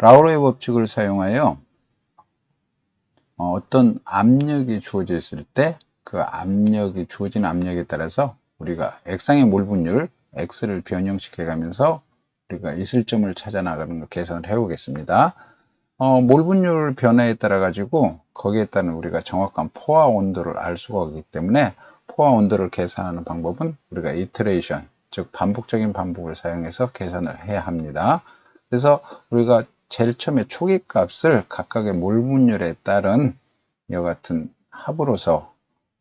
라우러의 법칙을 사용하여 어, 어떤 압력이 주어져 있을 때 그 압력이 주어진 압력에 따라서 우리가 액상의 몰 분율 x를 변형시켜 가면서 우리가 있을 점을 찾아 나가는 걸 계산을 해 보겠습니다. 어, 몰 분율 변화에 따라 가지고 거기에 따른 우리가 정확한 포화 온도를 알 수가 없기 때문에 포화 온도를 계산하는 방법은 우리가 이터레이션 즉 반복적인 반복을 사용해서 계산을 해야 합니다. 그래서 우리가 제일 처음에 초기 값을 각각의 몰 분율에 따른 이와 같은 합으로서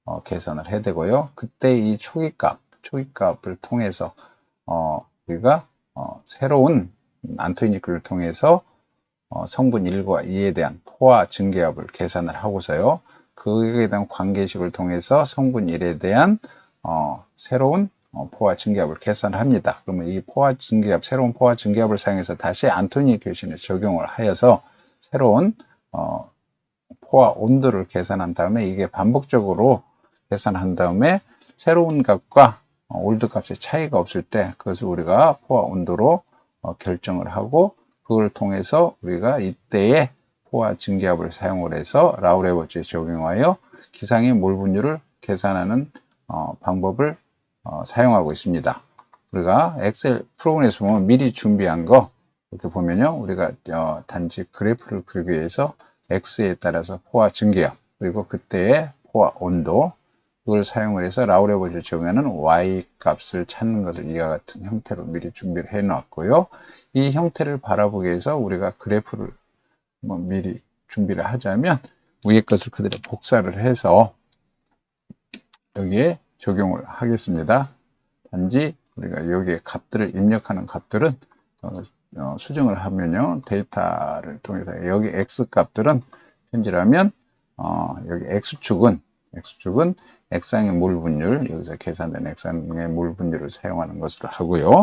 어, 계산을 해야 되고요. 그때 이 초기 값, 초기 값을 통해서 어, 우리가 어, 새로운 안토니크를 통해서 어, 성분 1과 2에 대한 포화 증기압을 계산을 하고서요. 그에 대한 관계식을 통해서 성분 1에 대한 어, 새로운 어, 포화 증기압을 계산을 합니다. 그러면 이 포화 증기압, 새로운 포화 증기압을 사용해서 다시 안토니 교신을 적용을 하여서 새로운 어, 포화 온도를 계산한 다음에 이게 반복적으로 계산한 다음에 새로운 값과 어, 올드 값의 차이가 없을 때 그것을 우리가 포화 온도로 어, 결정을 하고 그걸 통해서 우리가 이때의 포화 증기압을 사용을 해서 라우레 법칙에 적용하여 기상의 몰 분율을 계산하는 어, 방법을 어, 사용하고 있습니다. 우리가 엑셀 프로그램에서 보면 미리 준비한 거 이렇게 보면요. 우리가 어, 단지 그래프를 그리기 위해서 x에 따라서 포화 증기압 그리고 그때의 포화 온도 그걸 사용을 해서 라우레 법칙을 적용하는 y 값을 찾는 것을 이와 같은 형태로 미리 준비를 해 놨고요. 이 형태를 바라보기 위해서 우리가 그래프를 뭐 미리 준비를 하자면 위에 것을 그대로 복사를 해서 여기에 적용을 하겠습니다. 단지 우리가 여기에 값들을 입력하는 값들은 어, 어, 수정을 하면요 데이터를 통해서 여기 x 값들은 현재라면 어, 여기 x축은 x축은 액상의 몰 분율 여기서 계산된 액상의 몰 분율을 사용하는 것으로 하고요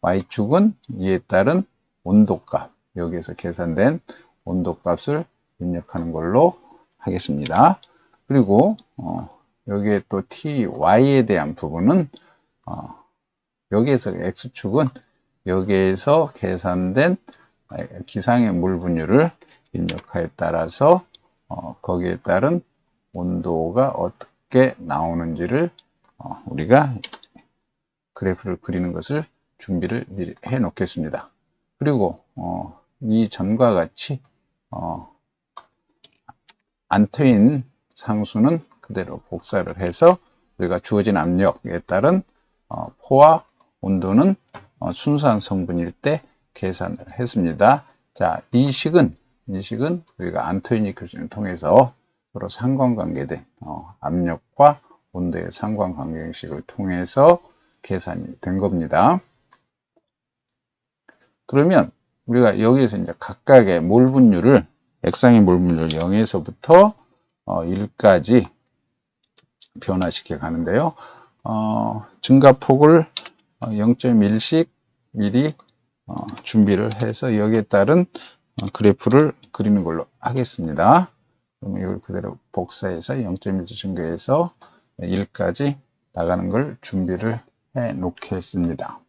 y축은 이에 따른 온도값 여기에서 계산된 온도값을 입력하는 걸로 하겠습니다. 그리고 어, 여기에 또 ty에 대한 부분은 어, 여기에서 x축은 여기에서 계산된 기상의 물 분율을 입력하에 따라서 어, 거기에 따른 온도가 어떻게 나오는지를 어, 우리가 그래프를 그리는 것을 준비를 미리 해 놓겠습니다. 그리고 어, 이 전과 같이 어, 안 트인 상수는 그대로 복사를 해서 우리가 주어진 압력에 따른 어, 포화 온도는 어, 순수한 성분일 때 계산을 했습니다. 자, 이 식은 이 식은 우리가 안토니 교수를 통해서 서로 상관관계된 어, 압력과 온도의 상관관계식을 통해서 계산이 된 겁니다. 그러면 우리가 여기에서 이제 각각의 몰 분율을 액상의 몰 분율 0에서부터 어, 1까지 변화시켜 가는데요. 어, 증가폭을 0.1씩 미리 어, 준비를 해서 여기에 따른 어, 그래프를 그리는 걸로 하겠습니다. 그러면 이걸 그대로 복사해서 0.1 증가해서 1까지 나가는 걸 준비를 해 놓겠습니다.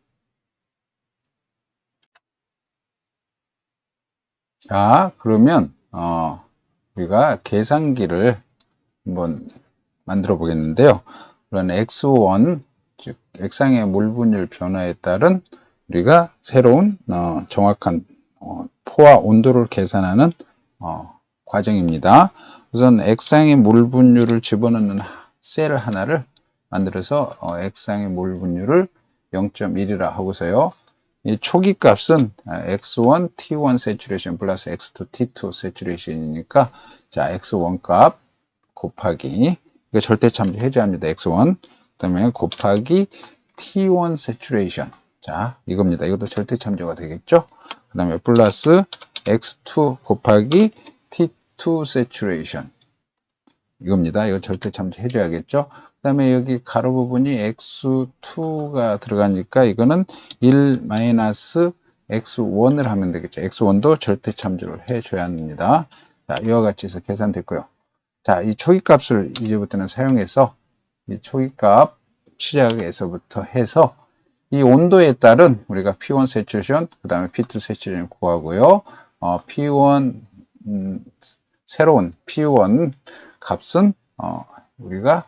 자, 그러면 어, 우리가 계산기를 한번 만들어 보겠는데요. 그런 x1 즉 액상의 몰 분율 변화에 따른 우리가 새로운 어, 정확한 어, 포화 온도를 계산하는 어, 과정입니다. 우선 액상의 몰 분율을 집어넣는 셀 하나를 만들어서 어, 액상의 몰 분율을 0.1이라 하고서요. 이 초기 값은 x1 t1 세츄레이션 플러스 x2 t2 세츄레이션이니까 자 x1 값 곱하기 이거 절대 참조해줘야 합니다. x1 그다음에 곱하기 t1 세츄레이션 자 이겁니다. 이것도 절대 참조가 되겠죠. 그 다음에 플러스 x2 곱하기 t2 세츄레이션 이겁니다. 이거 절대 참조 해줘야겠죠. 그 다음에 여기 가로 부분이 x2가 들어가니까 이거는 1 마이너스 x1을 하면 되겠죠. x1도 절대 참조를 해줘야 합니다. 자, 이와 같이 해서 계산됐고요. 자, 이 초기값을 이제부터는 사용해서 이 초기값 시작에서부터 해서 이 온도에 따른 우리가 P1 세츄레이션, 그 다음에 P2 세츄레이션 구하고요. 어, P1 음, 새로운 P1 값은 어, 우리가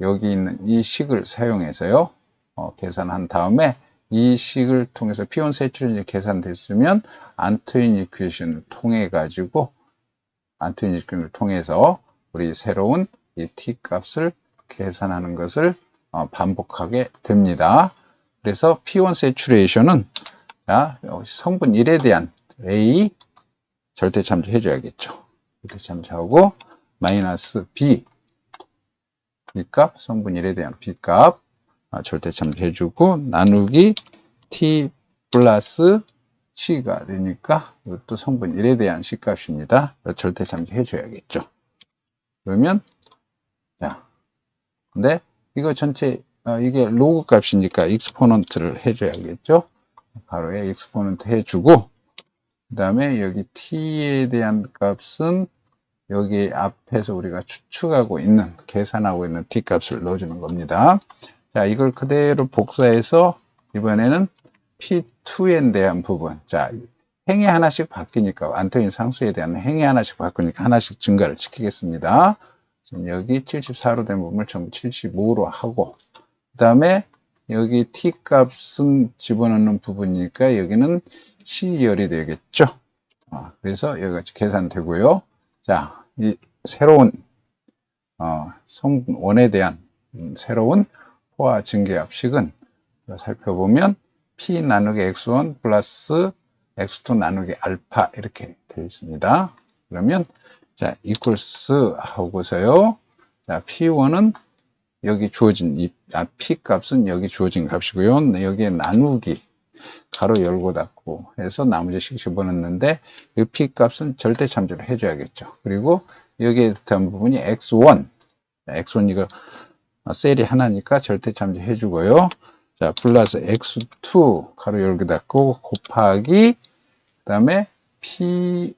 여기 있는 이 식을 사용해서요 어, 계산한 다음에 이 식을 통해서 P1 세출이 계산됐으면 안토인 이퀘이션을 통해 가지고 안토인 이퀘이션을 통해서 우리 새로운 이 t 값을 계산하는 것을 어, 반복하게 됩니다. 그래서 P1 세츄레이션은 자, 성분 1에 대한 A 절대 참조 해 줘야겠죠. 절대 참조하고 마이너스 B B값 성분 1에 대한 B값 아, 절대 참조 해 주고 나누기 T 플러스 C가 되니까 이것도 성분 1에 대한 C값입니다. 절대 참조 해 줘야겠죠. 그러면 자, 근데 이거 전체 어, 이게 로그 값이니까 익스포넌트를 해줘야겠죠. 가로에 익스포넌트 해주고 그 다음에 여기 t에 대한 값은 여기 앞에서 우리가 추측하고 있는 계산하고 있는 t 값을 넣어주는 겁니다. 자 이걸 그대로 복사해서 이번에는 p2에 대한 부분 자 행이 하나씩 바뀌니까 안토인 상수에 대한 행이 하나씩 바뀌니까 하나씩 증가를 시키겠습니다. 지금 여기 74로 된 부분을 전부 75로 하고 그 다음에 여기 t 값은 집어넣는 부분이니까 여기는 C열이 되겠죠. 아, 그래서 여기가 계산되고요. 자, 이 새로운 어, 성원에 대한 음, 새로운 포화 증계합식은 살펴보면 P 나누기 X1 플러스 X2 나누기 알파 이렇게 되어 있습니다. 그러면 자, 이퀄스 하고서요. 자, P1은 여기 주어진 이 아, P 값은 여기 주어진 값이고요. 여기에 나누기 가로 열고 닫고 해서 나머지 식 집어넣는데 이 P 값은 절대 참조를 해줘야겠죠. 그리고 여기에 대한 부분이 X1 X1 이거 셀이 하나니까 절대 참조 해주고요. 자 플러스 X2 가로 열고 닫고 곱하기 그 다음에 P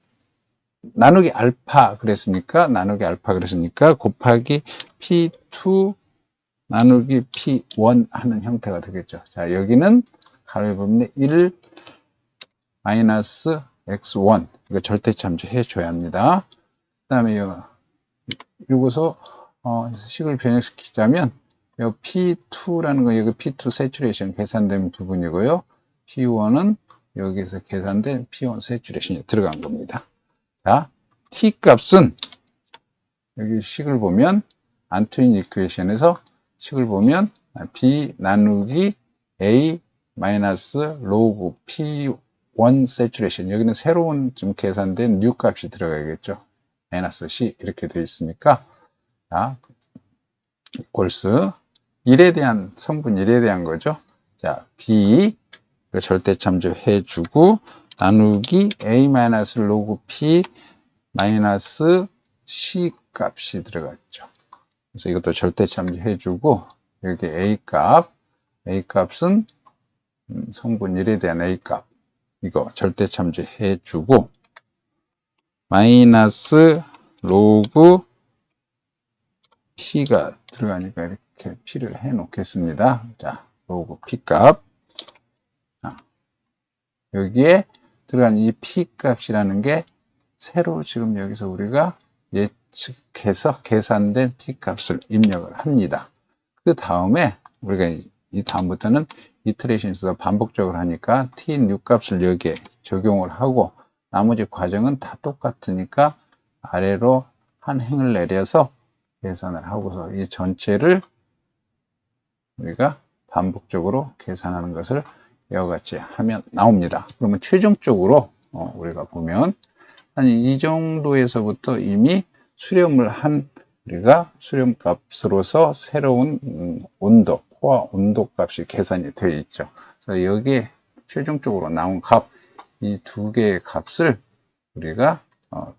나누기 알파 그랬으니까 나누기 알파 그랬으니까 곱하기 P2 나누기 P1 하는 형태가 되겠죠. 자, 여기는 가로의 부분에 1 마이너스 X1 이거 절대 참조 해 줘야 합니다. 그 다음에 이거서 어, 식을 변형시키자면 이 P2라는 거 여기 P2 세츄레이션 계산된 부분이고요. P1은 여기서 계산된 P1 세츄레이션이 들어간 겁니다. 자, t 값은 여기 식을 보면 안토인 이퀘이션에서 식을 보면 b 나누기 a 마이너스 로그 p1 세츄레이션 여기는 새로운 좀 계산된 뉴 값이 들어가겠죠. 마이너스 c 이렇게 되어 있으니까 자, 골스 1에 대한 성분 1에 대한 거죠. 자, b 절대 참조 해 주고 나누기 a 마이너스 로그 p 마이너스 c 값이 들어갔죠. 그래서 이것도 절대 참조해 주고 여기 a 값, a 값은 음, 성분 1에 대한 a 값 이거 절대 참조해 주고 마이너스 로그 p가 들어가니까 이렇게 p를 해 놓겠습니다. 자, 로그 p 값 여기에 들어간 이 p 값이라는 게 새로 지금 여기서 우리가 예측해서 계산된 p 값을 입력을 합니다. 그 다음에 우리가 이 다음부터는 이트레이션에서 반복적으로 하니까 t new 값을 여기에 적용을 하고 나머지 과정은 다 똑같으니까 아래로 한 행을 내려서 계산을 하고서 이 전체를 우리가 반복적으로 계산하는 것을 이와 같이 하면 나옵니다. 그러면 최종적으로 어, 우리가 보면 한 이 정도에서부터 이미 수렴을 한 우리가 수렴 값으로서 새로운 음, 온도, 포화 온도 값이 계산이 되어 있죠. 그래서 여기에 최종적으로 나온 값, 이 두 개의 값을 우리가 어,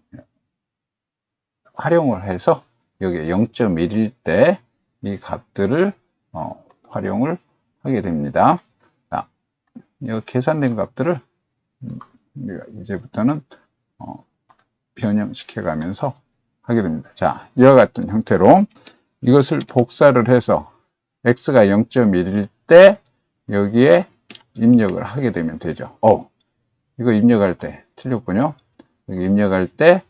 활용을 해서 여기에 0.1일 때 이 값들을 어, 활용을 하게 됩니다. 이 계산된 값들을 이제부터는 어, 변형시켜 가면서 하게 됩니다. 자, 이와 같은 형태로 이것을 복사를 해서 x가 0.1일 때 여기에 입력을 하게 되면 되죠. 어, 이거 입력할 때 틀렸군요. 여기 입력할 때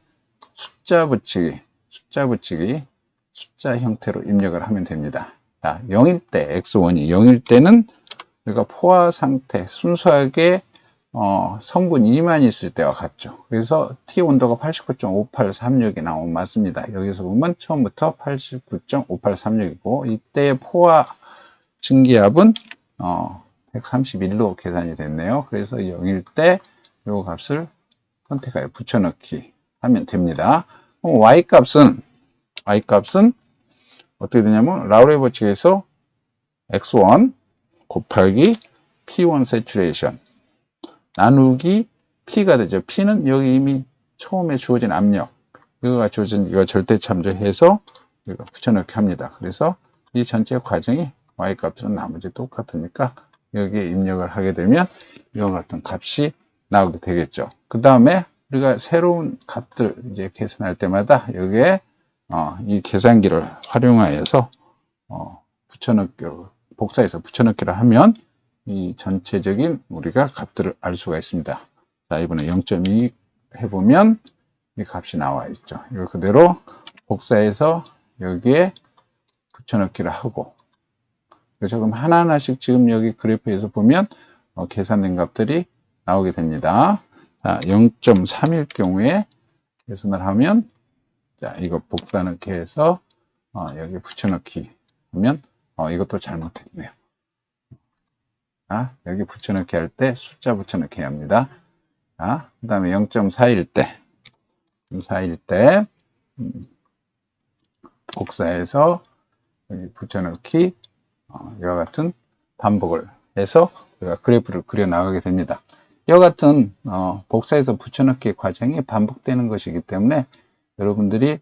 숫자 붙이기, 숫자 붙이기, 숫자 형태로 입력을 하면 됩니다. 자, 0일 때, x1이 0일 때는 우리가 포화 상태, 순수하게 어, 성분 2만 있을 때와 같죠. 그래서 T 온도가 89.5836이 나오면 맞습니다. 여기서 보면 처음부터 89.5836이고 이때의 포화 증기압은 어, 131로 계산이 됐네요. 그래서 0일 때 이 값을 선택하여 붙여넣기 하면 됩니다. y 값은 y 값은 어떻게 되냐면 라우레 법칙에서 x1 곱하기 p1 세츄레이션 나누기 p가 되죠. p는 여기 이미 처음에 주어진 압력 이거가 주어진 이거 절대 참조해서 이거 붙여넣기 합니다. 그래서 이 전체 과정이 y 값은 나머지 똑같으니까 여기에 입력을 하게 되면 이와 같은 값이 나오게 되겠죠. 그 다음에 우리가 새로운 값들 이제 계산할 때마다 여기에 어, 이 계산기를 활용하여서 어, 붙여넣기 복사해서 붙여넣기를 하면 이 전체적인 우리가 값들을 알 수가 있습니다. 자 이번에 0.2 해보면 이 값이 나와 있죠. 이거 그대로 복사해서 여기에 붙여넣기를 하고 그래서 그럼 하나하나씩 지금 여기 그래프에서 보면 어, 계산된 값들이 나오게 됩니다. 자, 0.3일 경우에 계산을 하면 자, 이거 복사넣기 해서 어, 여기 붙여넣기 하면 어, 이것도 잘못했네요. 아, 여기 붙여넣기 할 때 숫자 붙여넣기 합니다. 아, 그 다음에 0.4일 때 4일 때 음, 복사해서 여기 붙여넣기 어, 이와 같은 반복을 해서 우리가 그래프를 그려 나가게 됩니다. 이와 같은 어, 복사해서 붙여넣기 과정이 반복되는 것이기 때문에 여러분들이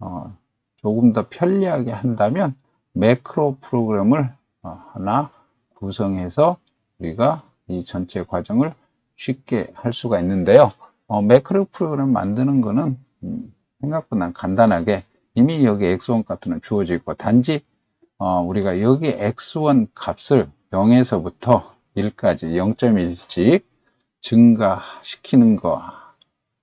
어, 조금 더 편리하게 한다면 매크로 프로그램을 어, 하나 구성해서 우리가 이 전체 과정을 쉽게 할 수가 있는데요. 어, 매크로 프로그램 만드는 거는 음, 생각보다 간단하게 이미 여기 x1 값은 주어져 있고 단지 어, 우리가 여기 x1 값을 0에서부터 1까지 0.1씩 증가시키는 거,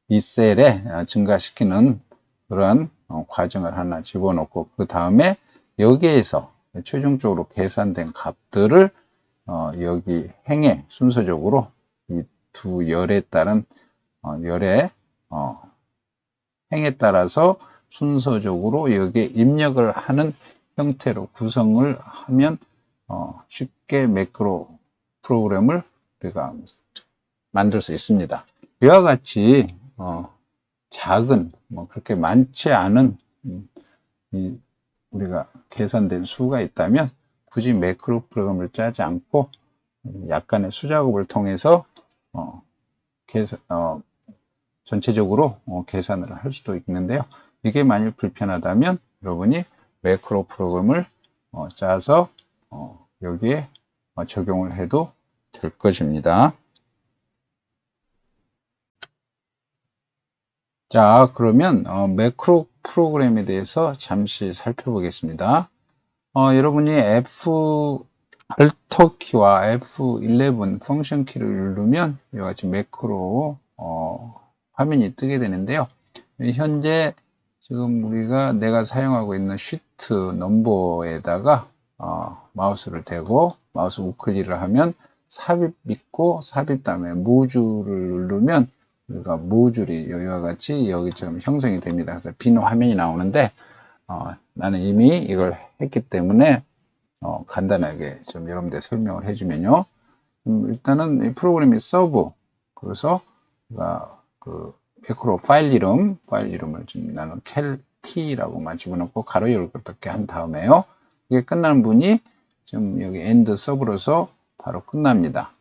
이 셀에 어, 증가시키는 그런 어, 과정을 하나 집어넣고 그 다음에 여기에서 최종적으로 계산된 값들을 어, 여기 행에 순서적으로 이 두 열에 따른 열의 행에 따라서 순서적으로 여기에 입력을 하는 형태로 구성을 하면 쉽게 매크로 프로그램을 우리가 만들 수 있습니다. 이와 같이 어, 작은 뭐 그렇게 많지 않은 음, 이 우리가 계산된 수가 있다면 굳이 매크로 프로그램을 짜지 않고 약간의 수작업을 통해서 어, 계산, 어, 전체적으로 어, 계산을 할 수도 있는데요. 이게 만일 불편하다면 여러분이 매크로 프로그램을 어, 짜서 어, 여기에 어, 적용을 해도 될 것입니다. 자, 그러면 어, 매크로 프로그램에 대해서 잠시 살펴보겠습니다. 어, 여러분이 F 알터 키와 F11 펑션 키를 누르면 이와 같이 매크로 어, 화면이 뜨게 되는데요. 현재 지금 우리가 내가 사용하고 있는 시트 넘버에다가 어, 마우스를 대고 마우스 우클릭을 하면 삽입 믿고 삽입 다음에 모듈을 누르면 우리가 모듈이 여기와 같이 여기처럼 형성이 됩니다. 그래서 빈 화면이 나오는데 어, 나는 이미 이걸 했기 때문에 어, 간단하게 좀 여러분들 설명을 해주면요. 음, 일단은 이 프로그램이 서브 그래서 그 매크로 파일 이름 파일 이름을 좀 나는 켈t라고 만 집어넣고 가로 열고 어떻게 한 다음에요. 이게 끝나는 분이 지금 여기 엔드 서브로서 바로 끝납니다.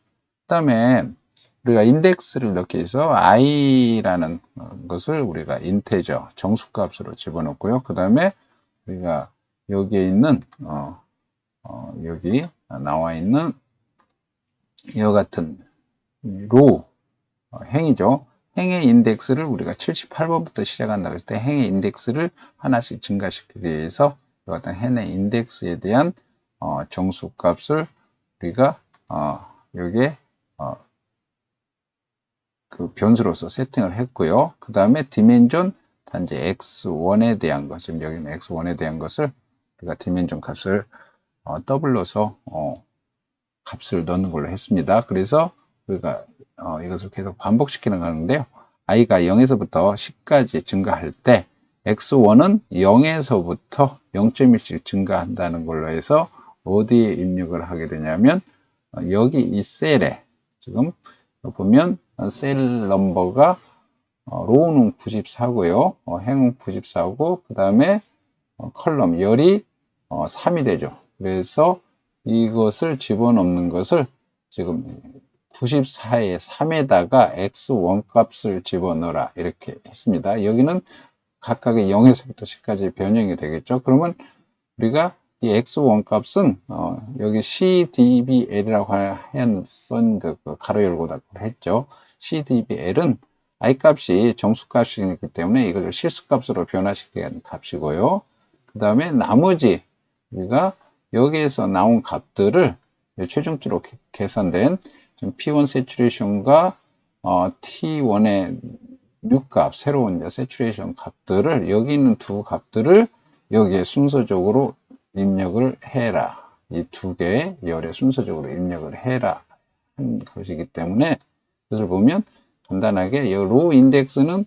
그 다음에 우리가 인덱스를 넣기 위해서 i라는 것을 우리가 인테저 정수값으로 집어넣고요. 그 다음에 우리가 여기에 있는 어, 어, 여기 나와 있는 이와 같은 로 어, 행이죠. 행의 인덱스를 우리가 78번부터 시작한다 그럴 때 행의 인덱스를 하나씩 증가시키기 위해서 이와 같은 행의 인덱스에 대한 어, 정수값을 우리가 어, 여기에 어, 그 변수로서 세팅을 했고요. 그 다음에 디멘전 단지 x1에 대한 것, 지금 여기는 x1에 대한 것을 우리가 디멘전 값을 어, 더블로서 어, 값을 넣는 걸로 했습니다. 그래서 우리가 어, 이것을 계속 반복시키는 건데요. i가 0에서부터 10까지 증가할 때 x1은 0에서부터 0.1씩 증가한다는 걸로 해서 어디에 입력을 하게 되냐면 어, 여기 이 셀에 지금 보면 셀 넘버가 어, 로우는 94고요. 어, 행은 94고 그 다음에 어, 컬럼 열이 어, 3이 되죠. 그래서 이것을 집어넣는 것을 지금 94의 3에다가 x1 값을 집어넣어라 이렇게 했습니다. 여기는 각각의 0에서부터 10까지 변형이 되겠죠. 그러면 우리가 이 x1 값은 어, 여기 cdbl이라고 쓴그 그 가로 열고 닫고 했죠. cdbl은 i 값이 정수 값이기 때문에 이것을 실수 값으로 변화시키는 값이고요. 그 다음에 나머지 우리가 여기에서 나온 값들을 최종적으로 개- 계산된 지금 P1 세츄레이션과 어, T1의 뉴값, 새로운 이제 세츄레이션 값들을 여기 있는 두 값들을 여기에 순서적으로 입력을 해라. 이 두 개의 열에 순서적으로 입력을 해라. 한 것이기 때문에 그것을 보면 간단하게 이 로우 인덱스는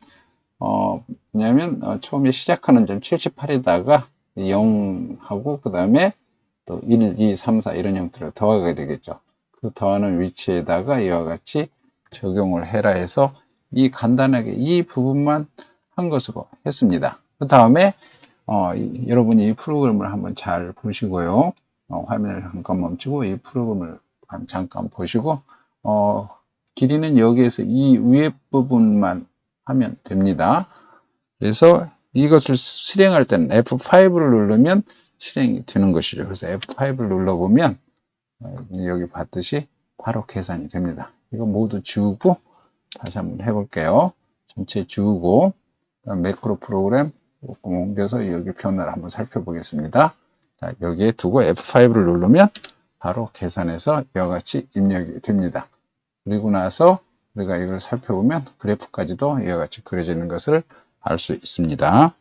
어, 뭐냐면 어, 처음에 시작하는 점 78에다가 0하고 그 다음에 또 1, 2, 3, 4 이런 형태로 더하게 되겠죠. 그 더하는 위치에다가 이와 같이 적용을 해라 해서 이 간단하게 이 부분만 한 것으로 했습니다. 그 다음에 어, 이- 여러분이 이 프로그램을 한번 잘 보시고요. 어, 화면을 잠깐 멈추고 이 프로그램을 한- 잠깐 보시고 어, 길이는 여기에서 이 위에 부분만 하면 됩니다. 그래서 이것을 실행할 때는 F5를 누르면 실행이 되는 것이죠. 그래서 F5를 눌러보면 어, 여기 봤듯이 바로 계산이 됩니다. 이거 모두 지우고 다시 한번 해볼게요. 전체 지우고 매크로 프로그램 옮겨서 여기 변화를 한번 살펴보겠습니다. 자, 여기에 두고 F5를 누르면 바로 계산해서 이와 같이 입력이 됩니다. 그리고 나서 우리가 이걸 살펴보면 그래프까지도 이와 같이 그려지는 것을 알 수 있습니다.